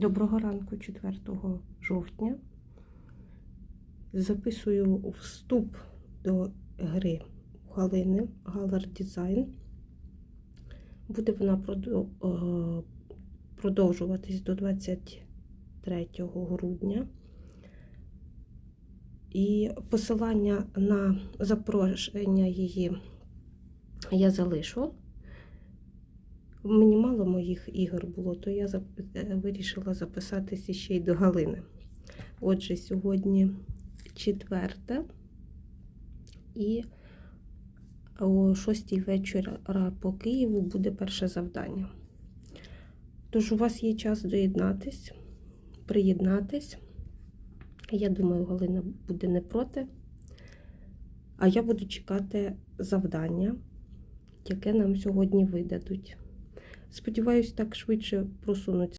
Доброго ранку 4 жовтня. Записую вступ до гри Галини Галар Дизайн. Буде вона е, продовжуватись до 23 грудня. І посилання на запрошення її я залишу. Мені мало моїх ігор було, то я е, вирішила записатися ще й до Галини. Отже, сьогодні четверте і о 6 вечора по Києву буде перше завдання. Тож у вас є час доєднатись, приєднатись. Я думаю, Галина буде не проти. А я буду чекати завдання, яке нам сьогодні видадуть. Сподіваюсь, так швидше просунуться